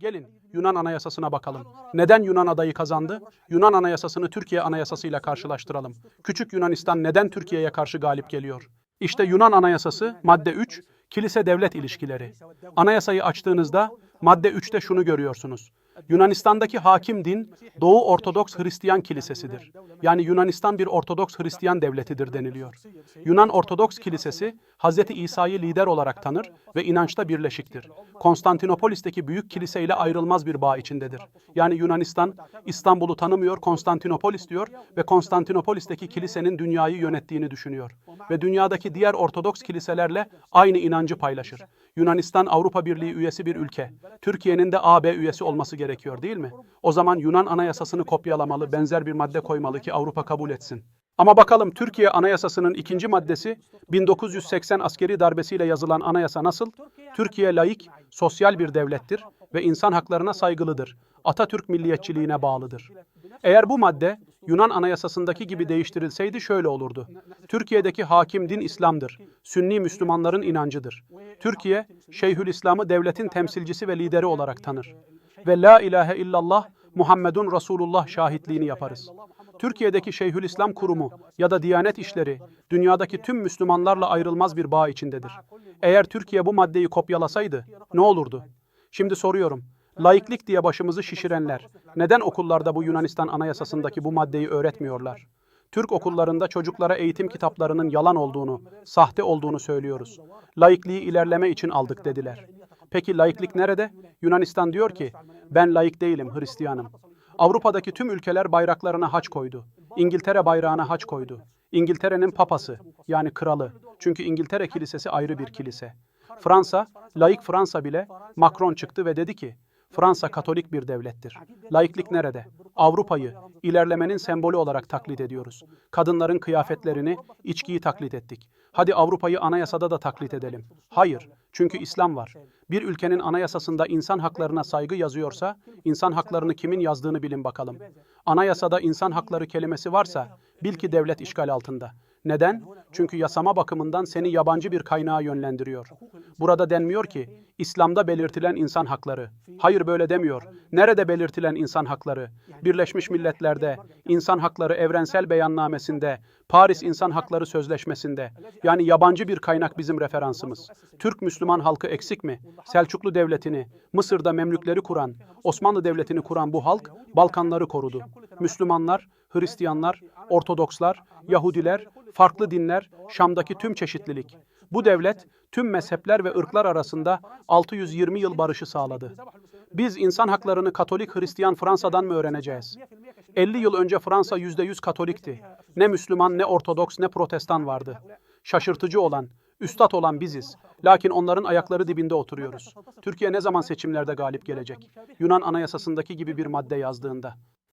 Gelin Yunan Anayasası'na bakalım. Neden Yunan adayı kazandı? Yunan Anayasası'nı Türkiye Anayasası'yla karşılaştıralım. Küçük Yunanistan neden Türkiye'ye karşı galip geliyor? İşte Yunan Anayasası madde 3, kilise devlet ilişkileri. Anayasayı açtığınızda madde 3'te şunu görüyorsunuz. Yunanistan'daki hakim din Doğu Ortodoks Hristiyan Kilisesidir. Yani Yunanistan bir Ortodoks Hristiyan devletidir deniliyor. Yunan Ortodoks Kilisesi Hz. İsa'yı lider olarak tanır ve inançta birleşiktir. Konstantinopolis'teki büyük kilise ile ayrılmaz bir bağ içindedir. Yani Yunanistan İstanbul'u tanımıyor, Konstantinopolis diyor ve Konstantinopolis'teki kilisenin dünyayı yönettiğini düşünüyor. Ve dünyadaki diğer Ortodoks kiliselerle aynı inancı paylaşır. Yunanistan Avrupa Birliği üyesi bir ülke. Türkiye'nin de AB üyesi olması gerekiyor değil mi? O zaman Yunan Anayasasını kopyalamalı, benzer bir madde koymalı ki Avrupa kabul etsin. Ama bakalım Türkiye Anayasası'nın ikinci maddesi 1980 askeri darbesiyle yazılan anayasa nasıl? Türkiye laik, sosyal bir devlettir ve insan haklarına saygılıdır. Atatürk milliyetçiliğine bağlıdır. Eğer bu madde Yunan Anayasası'ndaki gibi değiştirilseydi şöyle olurdu. Türkiye'deki hakim din İslam'dır. Sünni Müslümanların inancıdır. Türkiye, Şeyhülislam'ı devletin temsilcisi ve lideri olarak tanır. Ve la ilahe illallah Muhammedun Resulullah şahitliğini yaparız. Türkiye'deki Şeyhülislam Kurumu ya da Diyanet İşleri dünyadaki tüm Müslümanlarla ayrılmaz bir bağ içindedir. Eğer Türkiye bu maddeyi kopyalasaydı ne olurdu? Şimdi soruyorum. Laiklik diye başımızı şişirenler neden okullarda bu Yunanistan Anayasası'ndaki bu maddeyi öğretmiyorlar? Türk okullarında çocuklara eğitim kitaplarının yalan olduğunu, sahte olduğunu söylüyoruz. Laikliği ilerleme için aldık dediler. Peki laiklik nerede? Yunanistan diyor ki, ben laik değilim, Hristiyanım. Avrupa'daki tüm ülkeler bayraklarına haç koydu. İngiltere bayrağına haç koydu. İngiltere'nin papası, yani kralı. Çünkü İngiltere kilisesi ayrı bir kilise. Fransa, laik Fransa bile Macron çıktı ve dedi ki, Fransa Katolik bir devlettir. Laiklik nerede? Avrupa'yı ilerlemenin sembolü olarak taklit ediyoruz. Kadınların kıyafetlerini, içkiyi taklit ettik. Hadi Avrupa'yı anayasada da taklit edelim. Hayır, çünkü İslam var. Bir ülkenin anayasasında insan haklarına saygı yazıyorsa, insan haklarını kimin yazdığını bilin bakalım. Anayasada insan hakları kelimesi varsa, bil ki devlet işgal altında. Neden? Çünkü yasama bakımından seni yabancı bir kaynağa yönlendiriyor. Burada denmiyor ki İslam'da belirtilen insan hakları. Hayır böyle demiyor. Nerede belirtilen insan hakları? Birleşmiş Milletler'de, İnsan Hakları Evrensel Beyannamesi'nde, Paris İnsan Hakları Sözleşmesi'nde. Yani yabancı bir kaynak bizim referansımız. Türk Müslüman halkı eksik mi? Selçuklu Devleti'ni, Mısır'da Memlükleri kuran, Osmanlı Devleti'ni kuran bu halk Balkanları korudu. Müslümanlar, Hristiyanlar, Ortodokslar, Yahudiler, farklı dinler, Şam'daki tüm çeşitlilik. Bu devlet tüm mezhepler ve ırklar arasında 620 yıl barışı sağladı. Biz insan haklarını Katolik Hristiyan Fransa'dan mı öğreneceğiz? 50 yıl önce Fransa %100 Katolikti. Ne Müslüman ne Ortodoks ne Protestan vardı. Şaşırtıcı olan, üstad olan biziz. Lakin onların ayakları dibinde oturuyoruz. Türkiye ne zaman seçimlerde galip gelecek? Yunan Anayasası'ndaki gibi bir madde yazdığında.